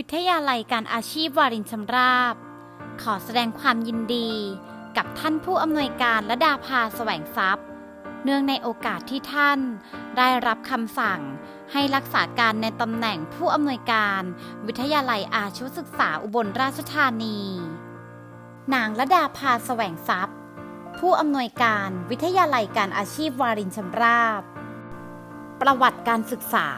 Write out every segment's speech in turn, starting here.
วิทยาลัยการอาชีพวารินชำราบ ขอแสดงความยินดี กับท่านผู้อำนวยการและดาภาแสวงทรัพย์ เนื่องในโอกาสที่ท่าน ได้รับคำสั่งให้รักษาการในตำแหน่งผู้อำนวยการ วิทยาลัยอาชีวศึกษาอุบลราชธานี นางละดาภาแสวงทรัพย์ ผู้อำนวยการวิทยาลัยการอาชีพวารินชำราบ ประวัติการศึกษา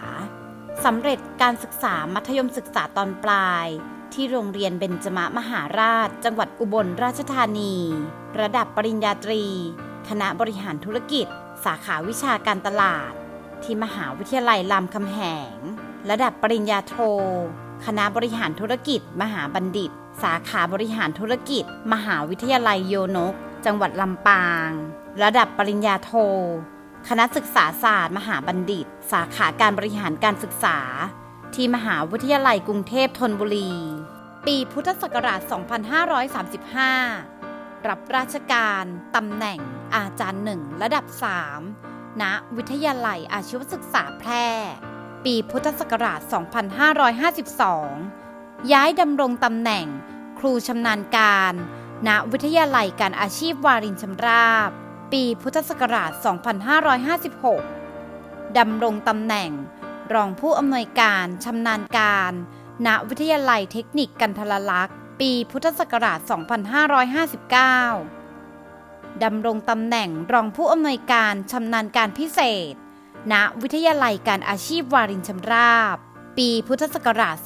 สำเร็จการศึกษามัธยมศึกษาตอนปลาย ที่โรงเรียนเบญจมมหาราช จังหวัดอุบลราชธานี ระดับปริญญาตรี คณะบริหารธุรกิจ สาขาวิชาการตลาด ที่มหาวิทยาลัยรามคำแหง ระดับปริญญาโท คณะบริหารธุรกิจ มหาบัณฑิต สาขาบริหารธุรกิจ มหาวิทยาลัยโยนก จังหวัดลำปาง ระดับปริญญาโท คณะศึกษาศาสตร์ มหาบัณฑิต สาขาการบริหารการศึกษา ที่มหาวิทยาลัยกรุงเทพธนบุรี ปีพุทธศักราช 2535 รับราชการตำแหน่งอาจารย์หนึ่งระดับ 3 ณ วิทยาลัยอาชีวศึกษาแพร่ ปีพุทธศักราช 2552 ย้ายดำรงตำแหน่งครูชำนาญการ ณ วิทยาลัยการอาชีพวารินชำราบ ปีพุทธศักราช 2556 ดำรงตำแหน่ง รองผู้อำนวยการชำนาญการ ณ วิทยาลัยเทคนิคกันทรลักษณ์ ปีพุทธศักราช 2559 ดำรงตำแหน่งรองผู้อำนวยการชำนาญการพิเศษ ณ วิทยาลัยการอาชีพวารินชำราบ ปีพุทธศักราช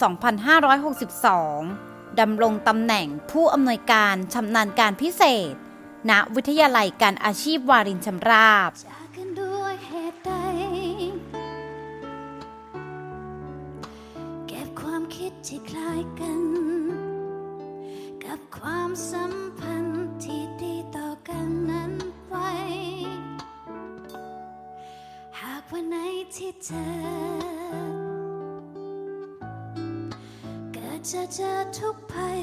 2562 ดำรงตำแหน่งผู้อำนวยการชำนาญการพิเศษ ณวิทยาลัยการอาชีพวารินชำราบ จากกันด้วยเหตุใดเก็บความคิดที่คล้ายกัน กับความสัมพันธ์ที่ดีต่อกันนั้นไว้ หากวันไหนที่เธอเกิดจะเจอทุกภัย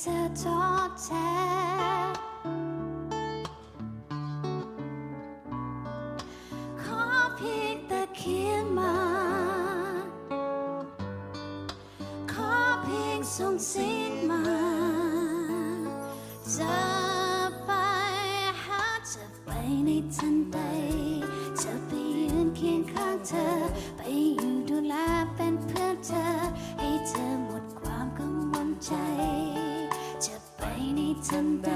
เธอท้อแท้ขอเพียงแต่เขียนมา ขอเพียงส่งสียงมาจะไปหาจะไปในทันใด จะไปยืนเคียงข้างเธอ ไปอยู่ดูแลเป็นเพื่อน ทันใด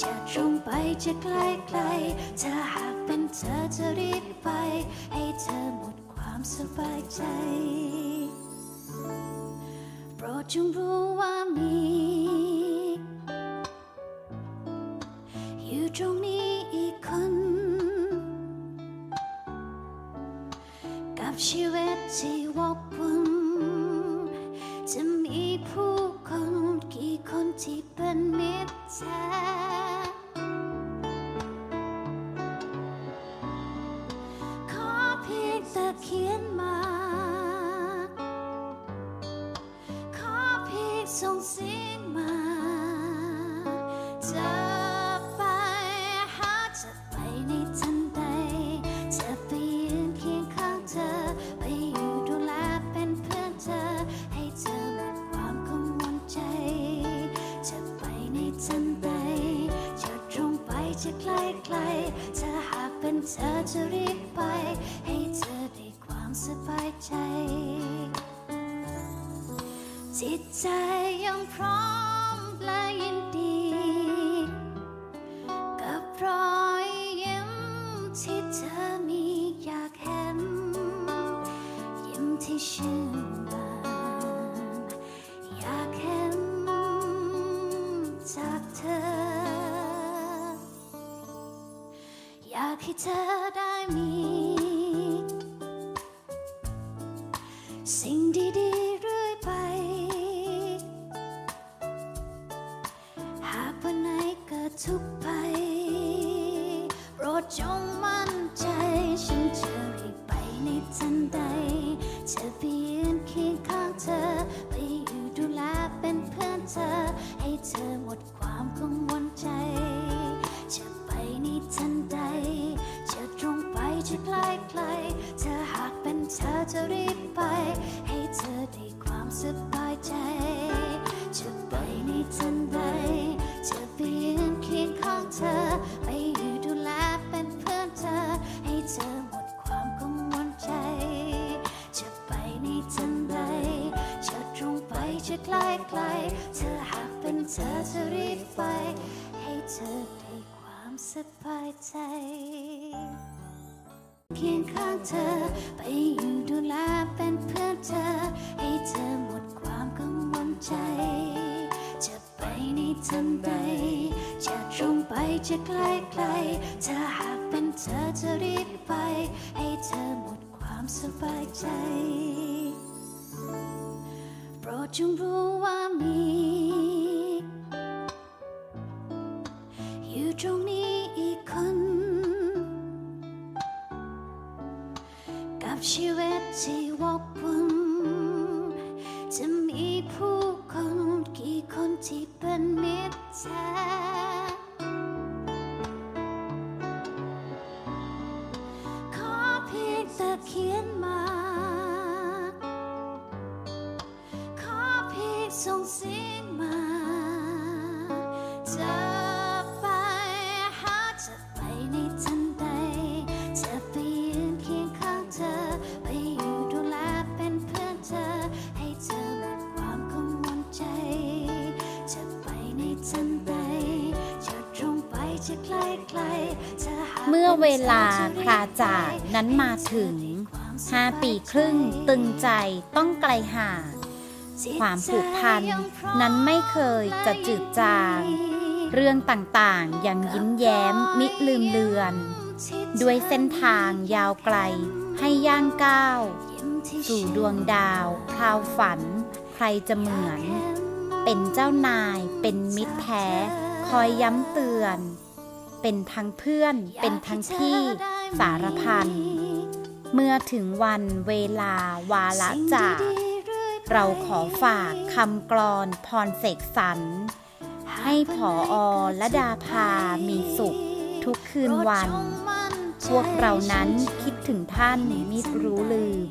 จะตรงไปจะไกลไกลๆถ้าหากเป็นเธอจะรีบไป ให้เธอหมดความสบายใจ โปรดจงรู้ว่ามี อยู่ตรงนี้อีกคน กับชีวิตที่วกวน ที่เป็นมิตรแท้ เธอจะรีบไป ให้เธอได้ความสบายใจ จิตใจยังพร้อมและยินดี กับรอยยิ้มที่เธอมีอยากเห็นยิ้มที่ชื่น อยากให้เธอได้มี สิ่งดีๆเรื่อยไป หากวันไหนเกิดทุกข์ไปโปรดจงมั่นใจ ฉันจะรีบไปในทันใดจะอไปยืนเคียงข้างเธอ ไปอยู่ดูแลเป็นเพื่อนเธอ ให้เธอหมดความกังวลใจ จะไปในทันใด จะรีบไป ให้เธอได้ความสบายใจ จะไปในทันใด จะเปลี่ยนเคียงของเธอ ไปอยู่ดูแลเป็นเพื่อนเธอ ให้เธอหมดความกังวลใจ จะไปในทันใด จะตรงไปจะใกล้ไกล เธอหากเป็นเธอจะรีบไป ให้เธอได้ความสบายใจ เคียงข้างเธอ ไปอยู่ดูแลเป็นเพื่อนเธอ ให้เธอหมดความกังวลใจ จะไปในทันใด จะตรงไปจะไกลไกลๆถ้าหากเป็นเธอจะรีบไป ให้เธอหมดความสบายใจ โปรดจงรู้ว่ามี อยู่ตรงนี้ ชีวิตที่วอกวนจะมีผู้คนกี่คนที่เป็นมิตรแท้ เมื่อเวลาป็นเธอจะรีบคราจากนั้นมาถึงห้าปีครึ่งตึงใจต้องไกลห่างความผูกพันนั้นไม่เคยจะจืดจาง เรื่องต่างๆยังยิ้มแย้มมิลืมเลือน ด้วยเส้นทางยาวไกลให้ย่างก้าว สู่ดวงดาวพราวฝัน ใครจะเหมือน เป็นเจ้านายเป็นมิตรแท้ คอยย้ำเตือน เป็นทั้งเพื่อน เป็นทั้งพี่ สารพัน เมื่อถึงวันเวลาวาละจากเราขอฝากคำกลอนพรเสกสรร ให้ผออและดาภามีสุขทุกคืนวัน พวกเรานั้นคิดถึงท่านมิรู้ลืม